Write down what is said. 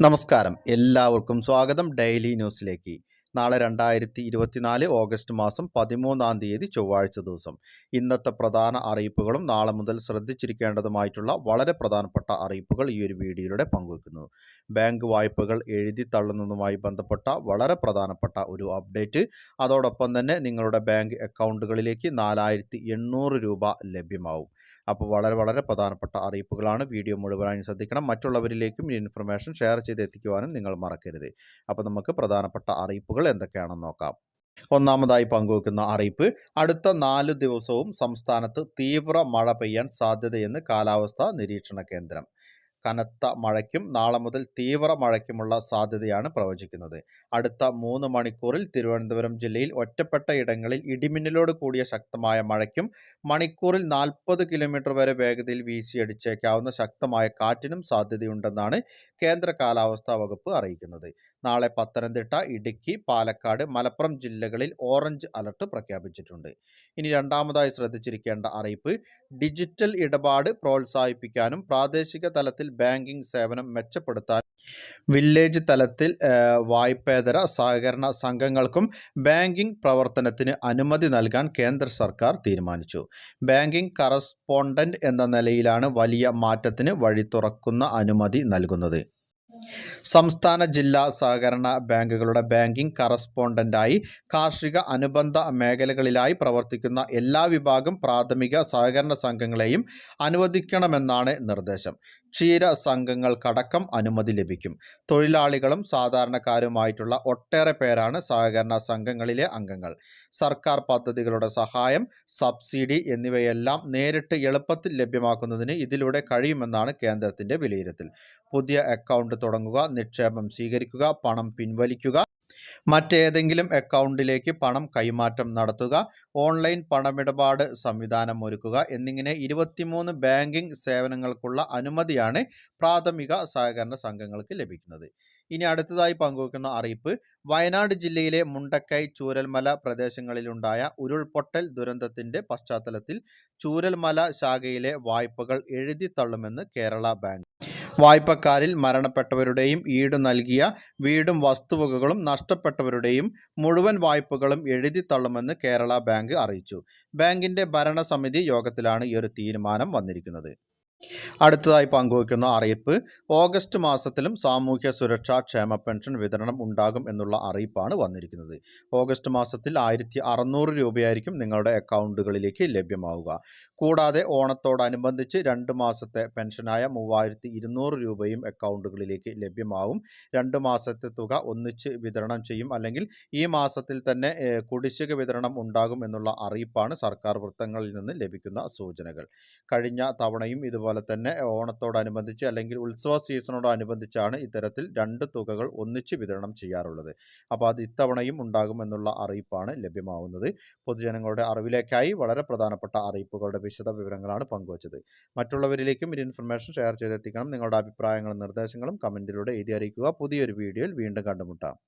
നമസ്കാരം. എല്ലാവർക്കും സ്വാഗതം ഡെയിലി ന്യൂസിലേക്ക്. നാളെ രണ്ടായിരത്തി ഇരുപത്തിനാല് ഓഗസ്റ്റ് മാസം പതിമൂന്നാം തീയതി ചൊവ്വാഴ്ച ദിവസം. ഇന്നത്തെ പ്രധാന അറിയിപ്പുകളും നാളെ മുതൽ ശ്രദ്ധിച്ചിരിക്കേണ്ടതുമായിട്ടുള്ള വളരെ പ്രധാനപ്പെട്ട അറിയിപ്പുകൾ ഈ ഒരു വീഡിയോയിലൂടെ പങ്കുവെക്കുന്നു. ബാങ്ക് വായ്പകൾ എഴുതി തള്ളുന്നതുമായി ബന്ധപ്പെട്ട വളരെ പ്രധാനപ്പെട്ട ഒരു അപ്ഡേറ്റ്. അതോടൊപ്പം തന്നെ നിങ്ങളുടെ ബാങ്ക് അക്കൗണ്ടുകളിലേക്ക് നാലായിരത്തി രൂപ ലഭ്യമാവും. അപ്പോൾ വളരെ വളരെ പ്രധാനപ്പെട്ട അറിയിപ്പുകളാണ്. വീഡിയോ മുഴുവനായും ശ്രദ്ധിക്കണം. മറ്റുള്ളവരിലേക്കും ഈ ഇൻഫർമേഷൻ ഷെയർ ചെയ്ത് എത്തിക്കുവാനും നിങ്ങൾ മറക്കരുത്. അപ്പോൾ നമുക്ക് പ്രധാനപ്പെട്ട അറിയിപ്പുകൾ എന്തൊക്കെയാണെന്ന് നോക്കാം. ഒന്നാമതായി പങ്കുവെക്കുന്ന അറിയിപ്പ് അടുത്ത നാല് ദിവസവും സംസ്ഥാനത്ത് തീവ്ര മഴ പെയ്യാൻ സാധ്യതയെന്ന് കാലാവസ്ഥാ നിരീക്ഷണ കേന്ദ്രം. കനത്ത മഴയ്ക്കും നാളെ മുതൽ തീവ്ര മഴയ്ക്കുമുള്ള സാധ്യതയാണ് പ്രവചിക്കുന്നത്. അടുത്ത മൂന്ന് മണിക്കൂറിൽ തിരുവനന്തപുരം ജില്ലയിൽ ഒറ്റപ്പെട്ട ഇടങ്ങളിൽ ഇടിമിന്നലോട് കൂടിയ ശക്തമായ മഴയ്ക്കും മണിക്കൂറിൽ നാൽപ്പത് കിലോമീറ്റർ വരെ വേഗതയിൽ വീശിയടിച്ചേക്കാവുന്ന ശക്തമായ കാറ്റിനും സാധ്യതയുണ്ടെന്നാണ് കേന്ദ്ര കാലാവസ്ഥാ വകുപ്പ് അറിയിക്കുന്നത്. നാളെ പത്തനംതിട്ട ഇടുക്കി പാലക്കാട് മലപ്പുറം ജില്ലകളിൽ ഓറഞ്ച് അലർട്ട് പ്രഖ്യാപിച്ചിട്ടുണ്ട്. ഇനി രണ്ടാമതായി ശ്രദ്ധിച്ചിരിക്കേണ്ട അറിയിപ്പ് ഡിജിറ്റൽ ഇടപാട് പ്രോത്സാഹിപ്പിക്കാനും പ്രാദേശിക തലത്തിൽ ബാങ്കിംഗ് സേവനം മെച്ചപ്പെടുത്താൻ വില്ലേജ് തലത്തിൽ വായ്പേതര സഹകരണ സംഘങ്ങൾക്കും ബാങ്കിംഗ് പ്രവർത്തനത്തിന് അനുമതി നൽകാൻ കേന്ദ്ര സർക്കാർ തീരുമാനിച്ചു. ബാങ്കിംഗ് കറസ്പോണ്ടന്റ് എന്ന നിലയിലാണ് വലിയ മാറ്റത്തിന് വഴി തുറക്കുന്ന അനുമതി നൽകുന്നത്. സംസ്ഥാന ജില്ലാ സഹകരണ ബാങ്കുകളുടെ ബാങ്കിംഗ് കറസ്പോണ്ടന്റായി കാർഷിക അനുബന്ധ മേഖലകളിലായി പ്രവർത്തിക്കുന്ന എല്ലാ വിഭാഗം പ്രാഥമിക സഹകരണ സംഘങ്ങളെയും അനുവദിക്കണമെന്നാണ് നിർദ്ദേശം. ക്ഷീര സംഘങ്ങൾക്കടക്കം അനുമതി ലഭിക്കും. തൊഴിലാളികളും സാധാരണക്കാരുമായിട്ടുള്ള ഒട്ടേറെ പേരാണ് സഹകരണ സംഘങ്ങളിലെ അംഗങ്ങൾ. സർക്കാർ പദ്ധതികളുടെ സഹായം സബ്സിഡി എന്നിവയെല്ലാം നേരിട്ട് എളുപ്പത്തിൽ ലഭ്യമാക്കുന്നതിന് ഇതിലൂടെ കഴിയുമെന്നാണ് കേന്ദ്രത്തിന്റെ വിലയിരുത്തൽ. പുതിയ അക്കൗണ്ട് തുടങ്ങുക നിക്ഷേപം സ്വീകരിക്കുക പണം പിൻവലിക്കുക. മറ്റേതെങ്കിലും അക്കൗണ്ടിലേക്ക് പണം കൈമാറ്റം നടത്തുക ഓൺലൈൻ പണമിടപാട് സംവിധാനം ഒരുക്കുക എന്നിങ്ങനെ ഇരുപത്തിമൂന്ന് ബാങ്കിംഗ് സേവനങ്ങൾക്കുള്ള അനുമതിയാണ് പ്രാഥമിക സഹകരണ സംഘങ്ങൾക്ക് ലഭിക്കുന്നത്. ഇനി അടുത്തതായി പങ്കുവെക്കുന്ന അറിയിപ്പ് വയനാട് ജില്ലയിലെ മുണ്ടക്കൈ ചൂരൽമല പ്രദേശങ്ങളിലുണ്ടായ ഉരുൾപൊട്ടൽ ദുരന്തത്തിന്റെ പശ്ചാത്തലത്തിൽ ചൂരൽമല ശാഖയിലെ വായ്പകൾ എഴുതി തള്ളുമെന്ന് കേരള ബാങ്ക്. വായ്പക്കാരിൽ മരണപ്പെട്ടവരുടെയും ഈട് നൽകിയ വീടും വസ്തുവകകളും നഷ്ടപ്പെട്ടവരുടെയും മുഴുവൻ വായ്പകളും എഴുതി തള്ളുമെന്ന് കേരള ബാങ്ക് അറിയിച്ചു. ബാങ്കിന്റെ ഭരണസമിതി യോഗത്തിലാണ് ഈ ഒരു തീരുമാനം വന്നിരിക്കുന്നത്. അടുത്തതായി പങ്കുവയ്ക്കുന്ന അറിയിപ്പ് ഓഗസ്റ്റ് മാസത്തിലും സാമൂഹ്യ സുരക്ഷാ ക്ഷേമ പെൻഷൻ വിതരണം ഉണ്ടാകും എന്നുള്ള അറിയിപ്പാണ് വന്നിരിക്കുന്നത്. ഓഗസ്റ്റ് മാസത്തിൽ ആയിരത്തി അറുന്നൂറ് രൂപയായിരിക്കും നിങ്ങളുടെ അക്കൗണ്ടുകളിലേക്ക് ലഭ്യമാവുക. കൂടാതെ ഓണത്തോടനുബന്ധിച്ച് രണ്ട് മാസത്തെ പെൻഷനായ മൂവായിരത്തി ഇരുന്നൂറ് രൂപയും അക്കൗണ്ടുകളിലേക്ക് ലഭ്യമാവും. രണ്ട് മാസത്തെ തുക ഒന്നിച്ച് വിതരണം ചെയ്യും. അല്ലെങ്കിൽ ഈ മാസത്തിൽ തന്നെ കുടിശ്ശിക വിതരണം ഉണ്ടാകും എന്നുള്ള അറിയിപ്പാണ് സർക്കാർ വൃത്തങ്ങളിൽ നിന്ന് ലഭിക്കുന്ന സൂചനകൾ. കഴിഞ്ഞ തവണയും ഇതുപോലെ തന്നെ ഓണത്തോടനുബന്ധിച്ച് അല്ലെങ്കിൽ ഉത്സവ സീസണോടനുബന്ധിച്ചാണ് ഇത്തരത്തിൽ രണ്ട് തുകകൾ ഒന്നിച്ച് വിതരണം ചെയ്യാറുള്ളത്. അപ്പോൾ അത് ഇത്തവണയും ഉണ്ടാകുമെന്നുള്ള അറിയിപ്പാണ് ലഭ്യമാവുന്നത്. പൊതുജനങ്ങളുടെ അറിവിലേക്കായി വളരെ പ്രധാനപ്പെട്ട അറിയിപ്പുകളുടെ വിശദ വിവരങ്ങളാണ് പങ്കുവച്ചത്. മറ്റുള്ളവരിലേക്കും ഈ ഇൻഫർമേഷൻ ഷെയർ ചെയ്തെത്തിക്കണം. നിങ്ങളുടെ അഭിപ്രായങ്ങളും നിർദ്ദേശങ്ങളും കമന്റിലൂടെ എഴുതി അറിയിക്കുക. പുതിയൊരു വീഡിയോയിൽ വീണ്ടും കണ്ടുമുട്ടാം.